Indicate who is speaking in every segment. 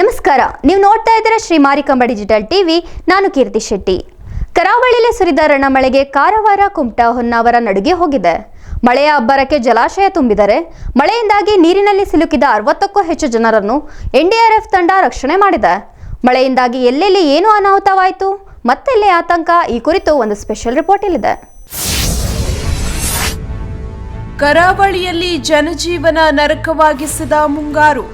Speaker 1: ನಮಸ್ಕಾರ. ನೀವು ನೋಡ್ತಾ ಇದ್ದೀರಾ ಶ್ರೀ ಮಾರಿಕಂಬ ಡಿಜಿಟಲ್ ಟಿವಿ. ನಾನು ಕೀರ್ತಿ ಶೆಟ್ಟಿ. ಕರಾವಳಿಯಲ್ಲಿ ಸುರಿದ ರಣಮಳೆಗೆ ಕಾರವಾರ, ಕುಮಟಾ, ಹೊನ್ನಾವರ ನಡುಗೆ ಹೋಗಿದೆ. ಮಳೆಯ ಅಬ್ಬರಕ್ಕೆ ಜಲಾಶಯ ತುಂಬಿದರೆ ಮಳೆಯಿಂದಾಗಿ ನೀರಿನಲ್ಲಿ ಸಿಲುಕಿದ ಅರವತ್ತಕ್ಕೂ ಹೆಚ್ಚು ಜನರನ್ನು ಎನ್ಡಿಆರ್ಎಫ್ ತಂಡ ರಕ್ಷಣೆ ಮಾಡಿದೆ. ಮಳೆಯಿಂದಾಗಿ ಎಲ್ಲೆಲ್ಲಿ ಏನು ಅನಾಹುತವಾಯಿತು, ಮತ್ತೆಲ್ಲಿ ಆತಂಕ, ಈ ಕುರಿತು ಒಂದು ಸ್ಪೆಷಲ್ ರಿಪೋರ್ಟ್ ಇಲ್ಲಿದೆ.
Speaker 2: ಕರಾವಳಿಯಲ್ಲಿ ಜನಜೀವನ ನರಕವಾಗಿಸಿದ ಮುಂಗಾರು.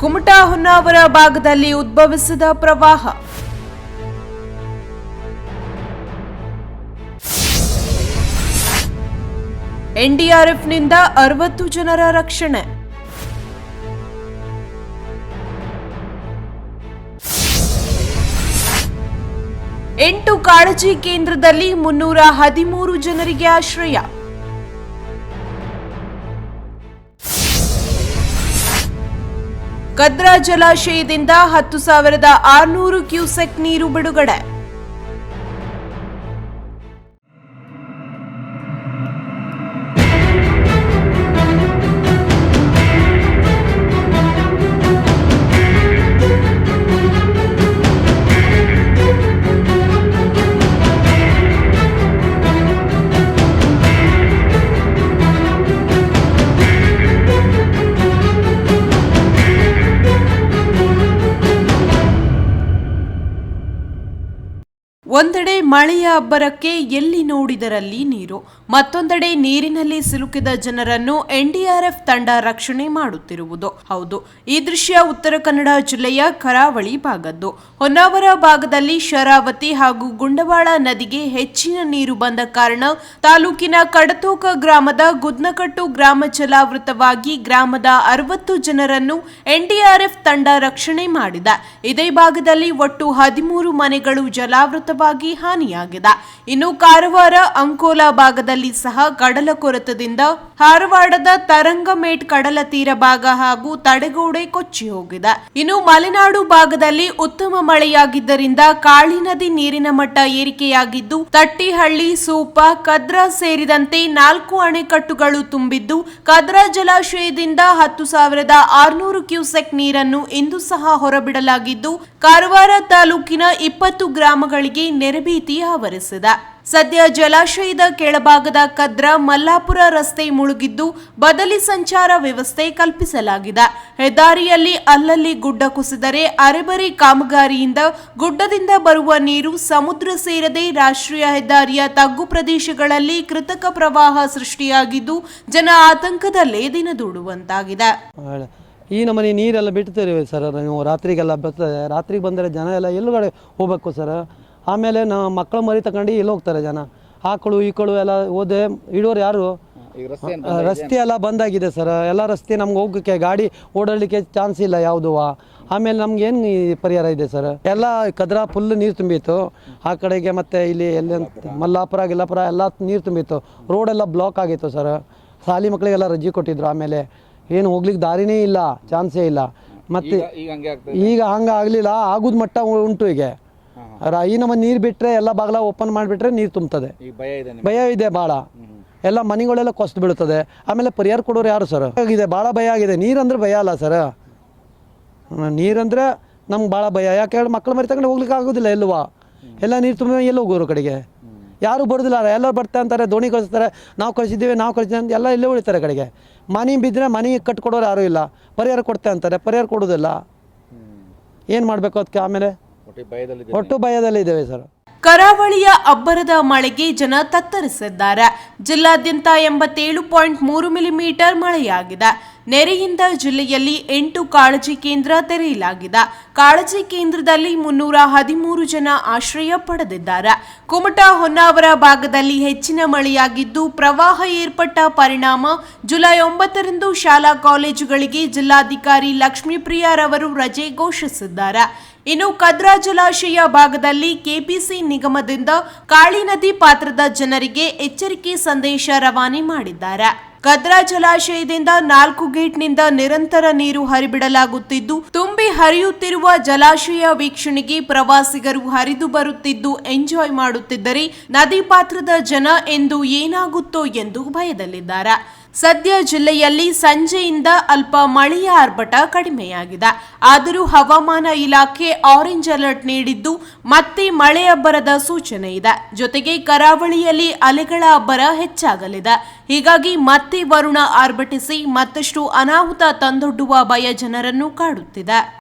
Speaker 2: ಕುಮಟಾ ಹೊನ್ನಾವರ ಭಾಗದಲ್ಲಿ ಉದ್ಭವಿಸಿದ ಪ್ರವಾಹ. ಎನ್ಡಿಆರ್ಎಫ್ನಿಂದ ಅರವತ್ತು ಜನರ ರಕ್ಷಣೆ. ಎಂಟು ಕಾಳಜಿ ಕೇಂದ್ರದಲ್ಲಿ ಮುನ್ನೂರ ಹದಿಮೂರು ಜನರಿಗೆ ಆಶ್ರಯ. ಕದ್ರಾ ಜಲಾಶಯದಿಂದ ಹತ್ತು ಸಾವಿರದ ಆರುನೂರು ಕ್ಯೂಸೆಕ್ ನೀರು ಬಿಡುಗಡೆ. ಒಂದೆಡೆ ಮಳೆಯ ಅಬ್ಬರಕ್ಕೆ ಎಲ್ಲಿ ನೋಡಿದರಲ್ಲಿ ನೀರು, ಮತ್ತೊಂದೆಡೆ ನೀರಿನಲ್ಲಿ ಸಿಲುಕಿದ ಜನರನ್ನು ಎನ್ಡಿಆರ್ಎಫ್ ತಂಡ ರಕ್ಷಣೆ ಮಾಡುತ್ತಿರುವುದು. ಹೌದು, ಈ ದೃಶ್ಯ ಉತ್ತರ ಕನ್ನಡ ಜಿಲ್ಲೆಯ ಕರಾವಳಿ ಭಾಗದ್ದು. ಹೊನ್ನಾವರ ಭಾಗದಲ್ಲಿ ಶರಾವತಿ ಹಾಗೂ ಗುಂಡವಾಳ ನದಿಗೆ ಹೆಚ್ಚಿನ ನೀರು ಬಂದ ಕಾರಣ ತಾಲೂಕಿನ ಕಡತೋಕ ಗ್ರಾಮದ ಗುದ್ನಕಟ್ಟು ಗ್ರಾಮ ಜಲಾವೃತವಾಗಿ ಗ್ರಾಮದ ಅರವತ್ತು ಜನರನ್ನು ಎನ್ಡಿಆರ್ಎಫ್ ತಂಡ ರಕ್ಷಣೆ ಮಾಡಿದೆ. ಇದೇ ಭಾಗದಲ್ಲಿ ಒಟ್ಟು ಹದಿಮೂರು ಮನೆಗಳು ಜಲಾವೃತವಾಗಿ ಹಾನಿಯಾಗಿದೆ. ಇನ್ನು ಕಾರವಾರ ಅಂಕೋಲಾ ಭಾಗದಲ್ಲಿ ಸಹ ಕಡಲ ಕೊರತದಿಂದ ಹಾರವಾಡದ ತರಂಗಮೇಟ್ ಕಡಲ ತೀರ ಭಾಗ ಹಾಗೂ ತಡೆಗೋಡೆ ಕೊಚ್ಚಿ ಹೋಗಿದೆ. ಇನ್ನು ಮಲೆನಾಡು ಭಾಗದಲ್ಲಿ ಉತ್ತಮ ಮಳೆಯಾಗಿದ್ದರಿಂದ ಕಾಳಿ ನದಿ ನೀರಿನ ಮಟ್ಟ ಏರಿಕೆಯಾಗಿದ್ದು, ತಟ್ಟಿಹಳ್ಳಿ, ಸೂಪ, ಕದ್ರಾ ಸೇರಿದಂತೆ ನಾಲ್ಕು ಅಣೆಕಟ್ಟುಗಳು ತುಂಬಿದ್ದು, ಕದ್ರಾ ಜಲಾಶಯದಿಂದ ಹತ್ತು ಸಾವಿರದ ಆರುನೂರು ಕ್ಯೂಸೆಕ್ ನೀರನ್ನು ಇಂದು ಸಹ ಹೊರಬಿಡಲಾಗಿದ್ದು, ಕಾರವಾರ ತಾಲೂಕಿನ ಇಪ್ಪತ್ತು ಗ್ರಾಮಗಳಿಗೆ ನೆರೆಭೀತಿ ಆವರಿಸಿದೆ. ಸದ್ಯ ಜಲಾಶಯದ ಕೆಳಭಾಗದ ಕದ್ರ ಮಲ್ಲಾಪುರ ರಸ್ತೆ ಮುಳುಗಿದ್ದು ಬದಲಿ ಸಂಚಾರ ವ್ಯವಸ್ಥೆ ಕಲ್ಪಿಸಲಾಗಿದೆ. ಹೆದ್ದಾರಿಯಲ್ಲಿ ಅಲ್ಲಲ್ಲಿ ಗುಡ್ಡ ಕುಸಿದರೆ ಅರೆಬರಿ ಕಾಮಗಾರಿಯಿಂದ ಗುಡ್ಡದಿಂದ ಬರುವ ನೀರು ಸಮುದ್ರ ಸೇರದೆ ರಾಷ್ಟ್ರೀಯ ಹೆದ್ದಾರಿಯ ತಗ್ಗು ಪ್ರದೇಶಗಳಲ್ಲಿ ಕೃತಕ ಪ್ರವಾಹ ಸೃಷ್ಟಿಯಾಗಿದ್ದು ಜನ ಆತಂಕದಲ್ಲೇ ದಿನದೂಡುವಂತಾಗಿದೆ.
Speaker 3: ಈ ನಮ್ಮನೆ ನೀರೆಲ್ಲ ಬಿಡ್ತೀರಿ ಸರ್. ನೀವು ರಾತ್ರಿಗೆಲ್ಲ ಬರ್ತದೆ. ರಾತ್ರಿಗೆ ಬಂದರೆ ಜನ ಎಲ್ಲ ಎಲ್ಲುಗಡೆ ಹೋಗ್ಬೇಕು ಸರ್. ಆಮೇಲೆ ನಾ ಮಕ್ಕಳು ಮರಿ ತಗೊಂಡು ಇಲ್ಲಿ ಹೋಗ್ತಾರೆ ಜನ. ಆಕಳು ಈಕಳು ಎಲ್ಲ ಹೋದೆ ಇಡೋರು ಯಾರು? ರಸ್ತೆ ಎಲ್ಲ ಬಂದಾಗಿದೆ ಸರ್. ಎಲ್ಲ ರಸ್ತೆ ನಮ್ಗೆ ಹೋಗೋಕ್ಕೆ ಗಾಡಿ ಓಡಾಡಲಿಕ್ಕೆ ಚಾನ್ಸ್ ಇಲ್ಲ ಯಾವುದು. ಆಮೇಲೆ ನಮ್ಗೆ ಏನು ಪರಿಹಾರ ಇದೆ ಸರ್? ಎಲ್ಲ ಕದ್ರಾ ಫುಲ್ ನೀರು ತುಂಬಿತ್ತು. ಆ ಕಡೆಗೆ ಮತ್ತೆ ಇಲ್ಲಿ ಎಲ್ಲ ಮಲ್ಲಾಪುರ ಗಿಲ್ಲಾಪುರ ಎಲ್ಲ ನೀರು ತುಂಬಿತ್ತು. ರೋಡೆಲ್ಲ ಬ್ಲಾಕ್ ಆಗಿತ್ತು ಸರ್. ಶಾಲಿ ಮಕ್ಕಳಿಗೆಲ್ಲ ರಜೆ ಕೊಟ್ಟಿದ್ರು ಆಮೇಲೆ. ಏನು ಹೋಗ್ಲಿಕ್ಕೆ ದಾರಿನೇ ಇಲ್ಲ ಚಾನ್ಸೇ ಇಲ್ಲ. ಮತ್ತೆ
Speaker 4: ಈಗ ಹಂಗೆ
Speaker 3: ಆಗಲಿಲ್ಲ ಆಗುದ ಮಟ್ಟ ಉಂಟು ಈಗ. ರ- ಈ ನಮ್ಮ ನೀರು ಬಿಟ್ಟರೆ ಎಲ್ಲ ಬಾಗಿಲ ಓಪನ್ ಮಾಡಿಬಿಟ್ರೆ ನೀರು ತುಂಬುತ್ತದೆ
Speaker 4: ಈಗ ಭಯ ಇದೆ ನಿಮ್ಗೆ?
Speaker 3: ಭಯ ಇದೆ ಭಾಳ ಎಲ್ಲ ಮನೆಗಳೆಲ್ಲ ಕೊಸ್ತು ಬೀಳ್ತದೆ. ಆಮೇಲೆ ಪರಿಹಾರ ಕೊಡೋರು ಯಾರು ಸರ್ ಆಗಿದೆ ಭಾಳ ಭಯ ಆಗಿದೆ. ನೀರಂದ್ರೆ ಭಯ ಅಲ್ಲ ಸರ್ ನೀರಂದ್ರೆ ನಮ್ಗೆ ಭಾಳ ಭಯ. ಯಾಕೆ ಹೇಳಿ ಮಕ್ಕಳು ಮರಿ ತಗೊಂಡು ಹೋಗ್ಲಿಕ್ಕೆ ಆಗೋದಿಲ್ಲ ಎಲ್ಲವಾ? ಎಲ್ಲ ನೀರು ತುಂಬ ಎಲ್ಲಿ ಹೋಗೋರು ಕಡೆಗೆ? ಯಾರು ಬರೋದಿಲ್ಲ ಎಲ್ಲರೂ ಬರ್ತಾ ಅಂತಾರೆ ದೋಣಿ ಕಳಿಸ್ತಾರೆ ನಾವು ಕಳಿಸಿದ್ದೀವಿ ನಾವು ಕಳಿಸಿದ್ದೀವಿ ಅಂತ ಎಲ್ಲ ಇಲ್ಲೇ ಉಳಿತಾರೆ ಕಡೆಗೆ. ಮನೆ ಬಿದ್ದರೆ ಮನೆ ಕಟ್ಕೊಡೋರು ಯಾರೂ ಇಲ್ಲ. ಪರಿಹಾರ ಕೊಡ್ತೆ ಅಂತಾರೆ ಪರಿಹಾರ ಕೊಡೋದಿಲ್ಲ. ಏನು ಮಾಡಬೇಕು ಅದಕ್ಕೆ ಆಮೇಲೆ?
Speaker 4: ಒಟ್ಟು
Speaker 3: ಸರ್.
Speaker 2: ಕರಾವಳಿಯ ಅಬ್ಬರದ ಮಳೆಗೆ ಜನ ತತ್ತರಿಸಿದ್ದಾರೆ. ಜಿಲ್ಲಾದ್ಯಂತ ಎಂಬತ್ತೇಳು ಪಾಯಿಂಟ್ ಮೂರು ಮಿಲಿಮೀಟರ್ ಮಳೆಯಾಗಿದೆ. ನೆರೆಯಿಂದ ಜಿಲ್ಲೆಯಲ್ಲಿ ಎಂಟು ಕಾಳಜಿ ಕೇಂದ್ರ ತೆರೆಯಲಾಗಿದೆ. ಕಾಳಜಿ ಕೇಂದ್ರದಲ್ಲಿ ಮುನ್ನೂರ ಹದಿಮೂರು ಜನ ಆಶ್ರಯ ಪಡೆದಿದ್ದಾರೆ. ಕುಮಟಾ ಹೊನ್ನಾವರ ಭಾಗದಲ್ಲಿ ಹೆಚ್ಚಿನ ಮಳೆಯಾಗಿದ್ದು ಪ್ರವಾಹ ಏರ್ಪಟ್ಟ ಪರಿಣಾಮ ಜುಲೈ ಒಂಬತ್ತರಂದು ಶಾಲಾ ಕಾಲೇಜುಗಳಿಗೆ ಜಿಲ್ಲಾಧಿಕಾರಿ ಲಕ್ಷ್ಮೀಪ್ರಿಯಾರವರು ರಜೆ ಘೋಷಿಸಿದ್ದಾರೆ. ಇನ್ನು ಕದ್ರಾ ಜಲಾಶಯ ಭಾಗದಲ್ಲಿ ಕೆಪಿಸಿ ನಿಗಮದಿಂದ ಕಾಳಿ ನದಿ ಪಾತ್ರದ ಜನರಿಗೆ ಎಚ್ಚರಿಕೆ ಸಂದೇಶ ರವಾನೆ ಮಾಡಿದ್ದಾರೆ. ಕದ್ರಾ ಜಲಾಶಯದಿಂದ ನಾಲ್ಕು ಗೇಟ್ನಿಂದ ನಿರಂತರ ನೀರು ಹರಿಬಿಡಲಾಗುತ್ತಿದ್ದು, ತುಂಬಿ ಹರಿಯುತ್ತಿರುವ ಜಲಾಶಯ ವೀಕ್ಷಣೆಗೆ ಪ್ರವಾಸಿಗರು ಹರಿದು ಬರುತ್ತಿದ್ದು, ಎಂಜಾಯ್ ಮಾಡುತ್ತಿದ್ದರೆ ನದಿ ಪಾತ್ರದ ಜನ ಎಂದು ಏನಾಗುತ್ತೋ ಎಂದು ಭಯದಲ್ಲಿದ್ದಾರೆ. ಸದ್ಯ ಜಿಲ್ಲೆಯಲ್ಲಿ ಸಂಜೆಯಿಂದ ಅಲ್ಪ ಮಳೆಯ ಆರ್ಭಟ ಕಡಿಮೆಯಾಗಿದೆ. ಆದರೂ ಹವಾಮಾನ ಇಲಾಖೆ ಆರೆಂಜ್ ಅಲರ್ಟ್ ನೀಡಿದ್ದು ಮತ್ತೆ ಮಳೆ ಅಬ್ಬರದ ಸೂಚನೆ ಇದೆ. ಜೊತೆಗೆ ಕರಾವಳಿಯಲ್ಲಿ ಅಲೆಗಳ ಅಬ್ಬರ ಹೆಚ್ಚಾಗಲಿದೆ. ಹೀಗಾಗಿ ಮತ್ತೆ ವರುಣ ಆರ್ಭಟಿಸಿ ಮತ್ತಷ್ಟು ಅನಾಹುತ ತಂದೊಡ್ಡುವ ಭಯ ಜನರನ್ನು ಕಾಡುತ್ತಿದೆ.